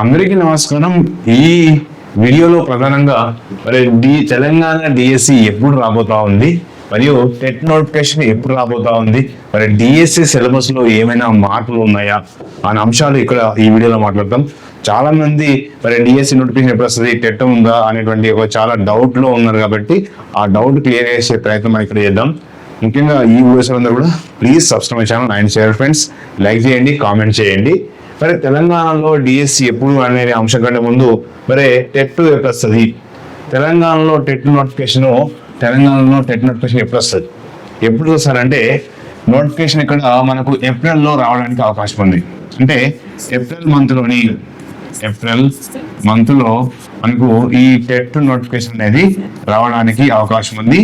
అందరికీ నమస్కారం. ఈ వీడియోలో ప్రధానంగా మరి డి తెలంగాణ డిఎస్సి ఎప్పుడు రాబోతా ఉంది? మరియు టెట్ నోటిఫికేషన్ ఎప్పుడు రాబోతా ఉంది? మరి డిఎస్సి సిలబస్లో ఏమైనా మార్పులు ఉన్నాయా? అనే అంశాలు ఇక్కడ ఈ వీడియోలో మాట్లాడతాం. చాలా మంది మరి డిఎస్సి నోటిఫికేషన్ ఎప్పుడు వస్తుంది? టెట్ ఉందా? అనేటువంటి ఒక చాలా డౌట్లో ఉన్నారు కాబట్టి ఆ డౌట్ క్లియర్ చేసే ప్రయత్నం మనం ఇక్కడ చేద్దాం. ముఖ్యంగా ఈ వీడియోస్ అందరూ కూడా please subscribe channel and share friends. Like చేయండి కామెంట్ చేయండి. మరి తెలంగాణలో డిఎస్సి ఎప్పుడు అనే అంశం కంటే ముందు మరి టెట్ ఎప్పుడు వస్తుంది తెలంగాణలో టెట్ నోటిఫికేషన్ తెలంగాణలో టెట్ నోటిఫికేషన్ ఎప్పుడు వస్తుంది? ఎప్పుడు వస్తారంటే నోటిఫికేషన్ ఇక్కడ మనకు ఏప్రిల్లో రావడానికి అవకాశం ఉంది. అంటే ఏప్రిల్ మంత్లోని ఏప్రిల్ మంత్లో మనకు ఈ టెట్ నోటిఫికేషన్ అనేది రావడానికి అవకాశం ఉంది.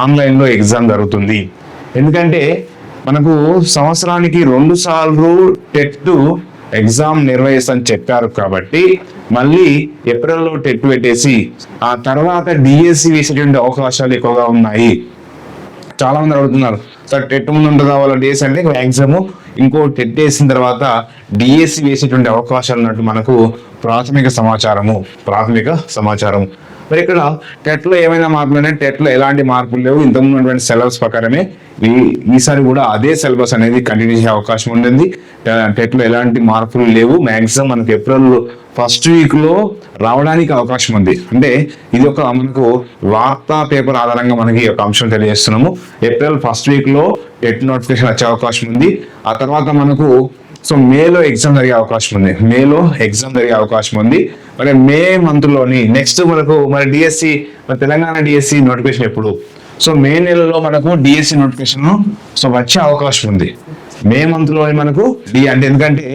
ఆన్లైన్లో ఎగ్జామ్ జరుగుతుంది. ఎందుకంటే మనకు సంవత్సరానికి రెండు సార్లు టెట్ ఎగ్జామ్ నిర్వహిస్తని చెప్పారు కాబట్టి మళ్ళీ ఏప్రిల్లో టెట్ పెట్టేసి ఆ తర్వాత డిఎస్సి వేసేటువంటి అవకాశాలు ఎక్కువగా ఉన్నాయి. చాలా మంది అడుగుతున్నారు సార్ టెట్ ముందు ఉంటుంది వాళ్ళ డేస్ అంటే మ్యాక్సిమం ఇంకో టెట్ వేసిన తర్వాత డిఎస్సి వేసేటువంటి అవకాశాలు ఉన్నట్టు మనకు ప్రాథమిక సమాచారము ప్రాథమిక సమాచారం మరి ఇక్కడ టెట్లో ఏమైనా మార్పులు ఉన్నాయి? టెట్లో ఎలాంటి మార్పులు లేవు? ఇంతకుముందు ఉన్నటువంటి సిలబస్ ప్రకారమే ఈ ఈసారి కూడా అదే సిలబస్ అనేది కంటిన్యూ చేసే అవకాశం ఉంటుంది. టెట్లో ఎలాంటి మార్పులు లేవు. మ్యాక్సిమం మనకు ఏప్రిల్ ఫస్ట్ వీక్లో రావడానికి అవకాశం ఉంది. అంటే ఇది ఒక మనకు వార్తా పేపర్ ఆధారంగా మనకి ఒక అంశం తెలియజేస్తున్నాము. ఏప్రిల్ ఫస్ట్ వీక్లో టెట్ నోటిఫికేషన్ వచ్చే అవకాశం ఉంది. ఆ తర్వాత మనకు సో మేలో ఎగ్జామ్ జరిగే అవకాశం ఉంది. మేలో ఎగ్జామ్ జరిగే అవకాశం ఉంది. మరి మే మంత్లోని నెక్స్ట్ మనకు మరి డిఎస్సి మరి తెలంగాణ డిఎస్సి నోటిఫికేషన్ ఎప్పుడు? సో మే నెలలో మనకు డిఎస్సి నోటిఫికేషన్ సో వచ్చే అవకాశం ఉంది. మే మంత్లో మనకు డి అంటే ఎందుకంటే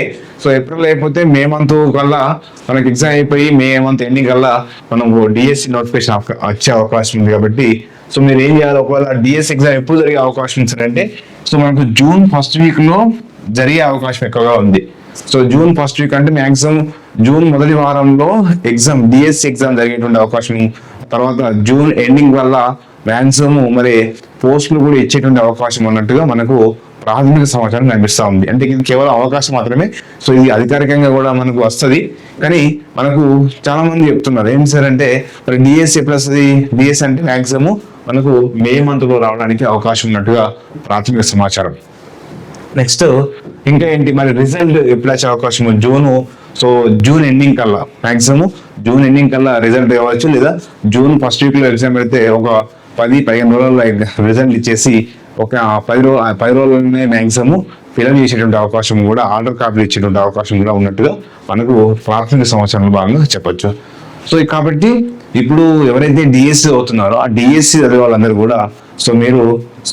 సో ఏప్రిల్ అయిపోతే మే మంత్ కల్లా మనకి ఎగ్జామ్ అయిపోయి మే మంత్ ఎండింగ్ కల్లా మనం డిఎస్సి నోటిఫికేషన్ వచ్చే అవకాశం ఉంది కాబట్టి సో మీరు ఏం చేయాలి? ఒకవేళ డిఎస్ ఎగ్జామ్ ఎప్పుడు జరిగే అవకాశం ఉందంటే సో మనకు జూన్ ఫస్ట్ వీక్లో జరిగే అవకాశం ఎక్కువగా ఉంది. సో జూన్ ఫస్ట్ వీక్ అంటే మ్యాక్సిమం జూన్ మొదటి వారంలో ఎగ్జామ్ డిఎస్సి ఎగ్జామ్ జరిగేటువంటి అవకాశం. తర్వాత జూన్ ఎండింగ్ వల్ల మ్యాక్సిమం మరి పోస్టులు కూడా ఇచ్చేటువంటి అవకాశం ఉన్నట్టుగా మనకు ప్రాథమిక సమాచారం కనిపిస్తూ ఉంది. అంటే ఇది కేవలం అవకాశం మాత్రమే. సో ఇది అధికారికంగా కూడా మనకు వస్తుంది. కానీ మనకు చాలా మంది చెప్తున్నారు. ఏం సార్ అంటే మరి డిఎస్సి ఎప్పుడు వస్తుంది డిఎస్ అంటే మ్యాక్సిమం మనకు మే మంత్లో రావడానికి అవకాశం ఉన్నట్టుగా ప్రాథమిక సమాచారం. నెక్స్ట్ ఇంకా ఏంటి? మరి రిజల్ట్ ఎప్పుడు వచ్చే అవకాశం జూన్ సో జూన్ ఎండింగ్ కల్లా మాక్సిమం జూన్ ఎండింగ్ కల్లా రిజల్ట్ ఇవ్వచ్చు లేదా జూన్ ఫస్ట్ వీక్లో ఎగ్జామ్ పెడితే ఒక పది పదిహేను రోజుల్లో రిజల్ట్ ఇచ్చేసి ఒక పది రోజు పది రోజుల్లోనే మ్యాక్సిమం ఫిలప్ చేసేటువంటి అవకాశం కూడా ఆర్డర్ కాపీలు ఇచ్చేటువంటి అవకాశం కూడా ఉన్నట్టుగా మనకు ప్రాథమిక సంవత్సరంలో భాగంగా చెప్పొచ్చు. సో కాబట్టి ఇప్పుడు ఎవరైతే డిఎస్సి అవుతున్నారో ఆ డిఎస్సి చదివే వాళ్ళందరూ కూడా సో మీరు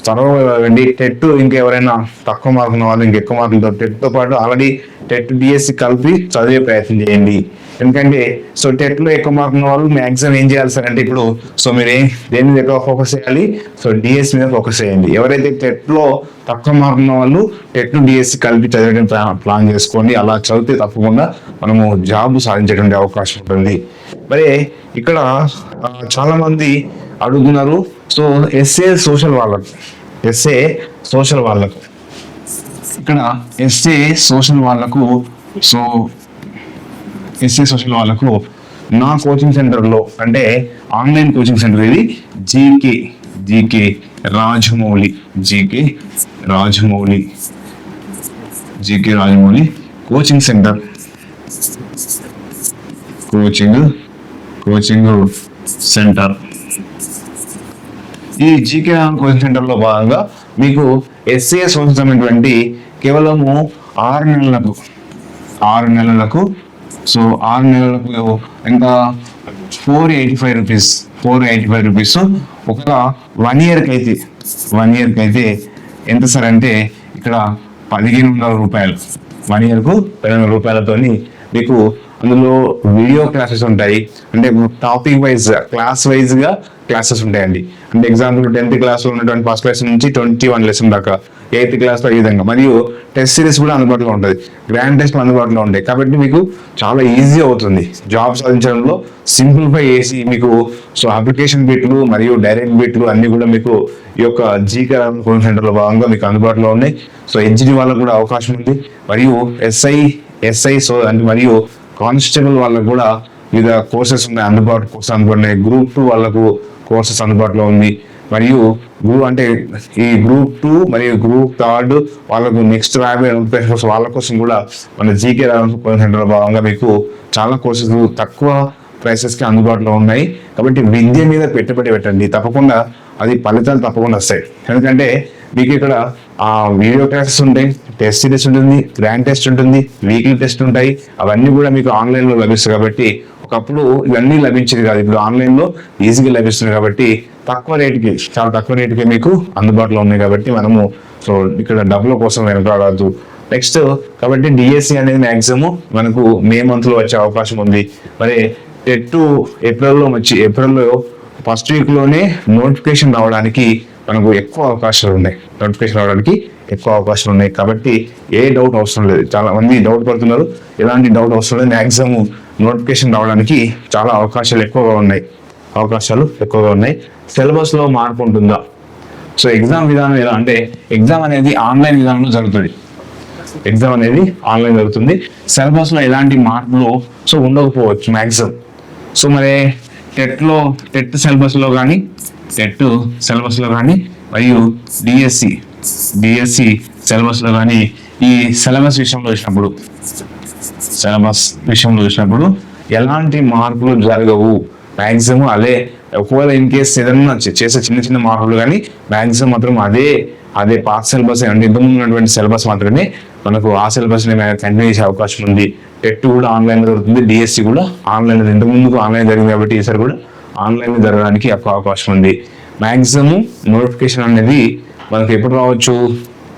త్వరగా వెళ్ళండి టెట్ ఇంకా ఎవరైనా తక్కువ మార్కులు ఉన్న వాళ్ళు ఇంకా ఎక్కువ మార్కులతో టెట్తో పాటు ఆల్రెడీ టెట్ డిఎస్సి కలిపి చదివే ప్రయత్నం చేయండి. ఎందుకంటే సో టెట్లో ఎక్కువ మార్కులు ఉన్న వాళ్ళు మాక్సిమం ఏం చేయాలి సార్ అంటే ఇప్పుడు సో మీరు ఏం దేని మీద ఎక్కువ ఫోకస్ చేయాలి? సో డిఎస్సి మీద ఫోకస్ చేయండి. ఎవరైతే టెట్లో తక్కువ మార్కులు ఉన్న వాళ్ళు టెట్ డిఎస్సి కలిపి చదివడం ప్లాన్ చేసుకోండి. అలా చదివితే తప్పకుండా మనము జాబ్ సాధించేటువంటి అవకాశం ఉంటుంది. మరి ఇక్కడ చాలామంది అడుగుతున్నారు సో ఎస్ఏ సోషల్ వాళ్ళకు. ఎస్ఏ సోషల్ వాళ్ళకు. ఇక్కడ ఎస్ఏ సోషల్ వాళ్ళకు సో ఎస్ఏ సోషల్ వాళ్ళకు నా కోచింగ్ సెంటర్లో అంటే ఆన్లైన్ కోచింగ్ సెంటర్ ఇది GK GK Rajamouli GK Rajamouli GK Rajamouli coaching centre. Coaching coaching centre. ఈ జీకే కోచింగ్ సెంటర్లో భాగంగా మీకు ఎస్ఏ సంబంధించినటువంటి కేవలము ఆరు నెలలకు ఆరు నెలలకు. సో ఆరు నెలలకు ఇంకా four eighty five rupees four eighty five rupees ఒక వన్ ఇయర్కి అయితే వన్ ఇయర్కి అయితే ఎంత సార్ అంటే ఇక్కడ పదిహేను వందల రూపాయలు. వన్ ఇయర్కు పదిహేను వందల రూపాయలతోని మీకు అందులో వీడియో క్లాసెస్ ఉంటాయి. అంటే టాపిక్ వైజ్ క్లాస్ వైజ్గా క్లాసెస్ ఉంటాయండి. అంటే ఎగ్జాంపుల్ టెన్త్ క్లాస్లో ఉన్నటువంటి ఫస్ట్ క్లాస్ నుంచి ట్వంటీ వన్ లెసన్ దాకా ఎయిత్ క్లాస్లో ఈ విధంగా. మరియు టెస్ట్ సిరీస్ కూడా అందుబాటులో ఉంటుంది. గ్రాండ్ టెస్ట్ అందుబాటులో ఉంటాయి. కాబట్టి మీకు చాలా ఈజీ అవుతుంది. జాబ్ సాధించడంలో సింప్లిఫై చేసి మీకు సో అప్లికేషన్ బిట్లు మరియు డైరెక్ట్ బిట్లు అన్నీ కూడా మీకు ఈ యొక్క జీకే కోచింగ్ సెంటర్లో భాగంగా మీకు అందుబాటులో ఉన్నాయి. సో ఎన్జిటి వాళ్ళకు కూడా అవకాశం ఉంది. మరియు ఎస్ఐ ఎస్ఐ సో అంటే మరియు కానిస్టేబుల్ వాళ్ళకు కూడా వివిధ కోర్సెస్ ఉన్నాయి. అందుబాటు కోర్సెస్ అందుబాటులో ఉన్నాయి గ్రూప్ టూ వాళ్ళకు కోర్సెస్ అందుబాటులో ఉంది. మరియు గ్రూప్ అంటే ఈ గ్రూప్ టూ మరియు గ్రూప్ థర్డ్ వాళ్ళకు నెక్స్ట్ రాబోయే నోటిఫికేషన్ కోసం వాళ్ళ కోసం కూడా మన జీకే కోచింగ్ సెంటర్ భాగంగా మీకు చాలా కోర్సెస్ తక్కువ ప్రైసెస్కి అందుబాటులో ఉన్నాయి. కాబట్టి విద్య మీద పెట్టుబడి పెట్టండి. తప్పకుండా అది ఫలితాలు తప్పకుండా వస్తాయి. ఎందుకంటే మీకు ఇక్కడ ఆ వీడియో క్లాసెస్ ఉంటాయి టెస్ట్ సిరీస్ ఉంటుంది గ్రాండ్ టెస్ట్ ఉంటుంది వీక్లీ టెస్ట్ ఉంటాయి. అవన్నీ కూడా మీకు ఆన్లైన్లో లభిస్తాయి కాబట్టి ఒకప్పుడు ఇవన్నీ లభించేది కాదు. ఇప్పుడు ఆన్లైన్లో ఈజీగా లభిస్తుంది కాబట్టి తక్కువ రేటుకి చాలా తక్కువ రేటుకి మీకు అందుబాటులో ఉన్నాయి కాబట్టి మనము సో ఇక్కడ డబ్బుల కోసం వెనకాడద్దు నెక్స్ట్ కాబట్టి డిఎస్సి అనేది మ్యాక్సిమం మనకు మే మంత్లో వచ్చే అవకాశం ఉంది. మరి టెట్ ఏప్రిల్లో వచ్చి ఏప్రిల్లో ఫస్ట్ వీక్లోనే నోటిఫికేషన్ రావడానికి మనకు ఎక్కువ అవకాశాలు ఉన్నాయి. నోటిఫికేషన్ రావడానికి ఎక్కువ అవకాశాలు ఉన్నాయి. కాబట్టి ఏ డౌట్ అవసరం లేదు. చాలా మంది డౌట్ పడుతున్నారు. ఎలాంటి డౌట్ అవసరం లేదు. మ్యాక్సిమం నోటిఫికేషన్ రావడానికి చాలా అవకాశాలు ఎక్కువగా ఉన్నాయి. అవకాశాలు ఎక్కువగా ఉన్నాయి. సిలబస్లో మార్పు ఉంటుందా? సో ఎగ్జామ్ విధానం ఎలా? అంటే ఎగ్జామ్ అనేది ఆన్లైన్ విధానంలో జరుగుతుంది. ఎగ్జామ్ అనేది ఆన్లైన్ జరుగుతుంది. సిలబస్లో ఎలాంటి మార్పులు? సో ఉండకపోవచ్చు మ్యాక్సిమం సో మరి టెట్లో టెట్ సిలబస్లో కానీ టెట్ సిలబస్లో కానీ మరియు డిఎస్సి డిఎస్సి సిలబస్లో కానీ ఈ సిలబస్ విషయంలో వచ్చినప్పుడు సిలబస్ విషయంలో చూసినప్పుడు ఎలాంటి మార్పులు జరగవు. మ్యాక్సిమం అదే ఒకవేళ ఇన్ కేస్ ఏదైనా చేసే చిన్న చిన్న మార్పులు కానీ మ్యాక్సిమం మాత్రం అదే అదే పాత సిలబస్ అంటే ఇంతకుముందు ఉన్నటువంటి సిలబస్ మాత్రమే మనకు ఆ సిలబస్ కంటిన్యూ చేసే అవకాశం ఉంది. టెట్ కూడా ఆన్లైన్ జరుగుతుంది డిఎస్సి కూడా ఆన్లైన్ ఇంతకు ముందుకు ఆన్లైన్ జరిగింది కాబట్టి ఈసారి కూడా ఆన్లైన్ జరగడానికి ఎక్కువ అవకాశం ఉంది. మ్యాక్సిమం నోటిఫికేషన్ అనేది మనకు ఎప్పుడు రావచ్చు?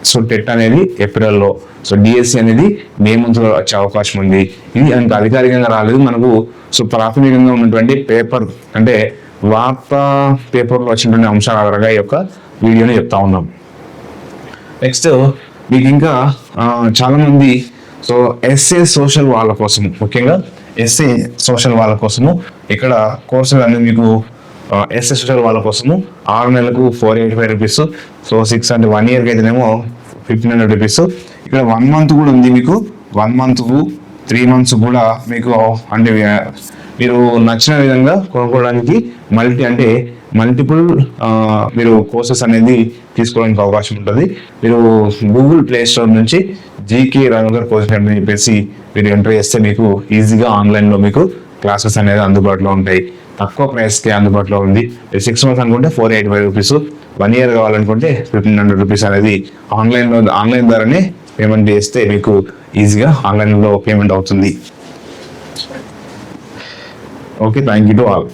సో టెట్ అనేది ఏప్రిల్లో. సో డిఎస్సి అనేది మే మంత్లో వచ్చే అవకాశం ఉంది. ఇది అంత అధికారికంగా రాలేదు. మనకు సో ప్రాథమికంగా ఉన్నటువంటి పేపర్ అంటే వార్తా పేపర్లో వచ్చినటువంటి అంశాల ఆధారంగా ఈ యొక్క వీడియోని చెప్తా ఉన్నాం. నెక్స్ట్ మీకు ఇంకా ఆ, చాలా మంది సో ఎస్ఏ సోషల్ వాళ్ళ కోసం ముఖ్యంగా ఎస్ఏ సోషల్ వాళ్ళ కోసము ఇక్కడ కోర్సులు అనేది మీకు ఎస్ఎస్టర్ వాళ్ళ కోసము ఆరు నెలలకు four eighty five rupees so six అంటే వన్ ఇయర్కి అయితేనేమో ఫిఫ్టీన్ హండ్రెడ్ రూపీస్ ఇక్కడ వన్ మంత్ కూడా ఉంది మీకు. వన్ మంత్ త్రీ మంత్స్ కూడా మీకు అంటే మీరు నచ్చిన విధంగా కొనుక్కోవడానికి మల్టీ అంటే మల్టిపుల్ మీరు కోర్సెస్ అనేది తీసుకోవడానికి అవకాశం ఉంటుంది. మీరు గూగుల్ ప్లే స్టోర్ నుంచి జీకే రంగర్ కోర్సెస్ అని చెప్పేసి మీరు ఎంటర్ చేస్తే మీకు ఈజీగా ఆన్లైన్లో మీకు క్లాసెస్ అనేది అందుబాటులో ఉంటాయి. తక్కువ ప్రైస్కి అందుబాటులో ఉంది. సిక్స్ మంత్స్ అనుకుంటే four eighty five rupees one year కావాలనుకుంటే ఫిఫ్టీన్ హండ్రెడ్ రూపీస్ అనేది ఆన్లైన్లో ఆన్లైన్ ద్వారానే పేమెంట్ చేస్తే మీకు ఈజీగా ఆన్లైన్లో పేమెంట్ అవుతుంది. Okay thank you to all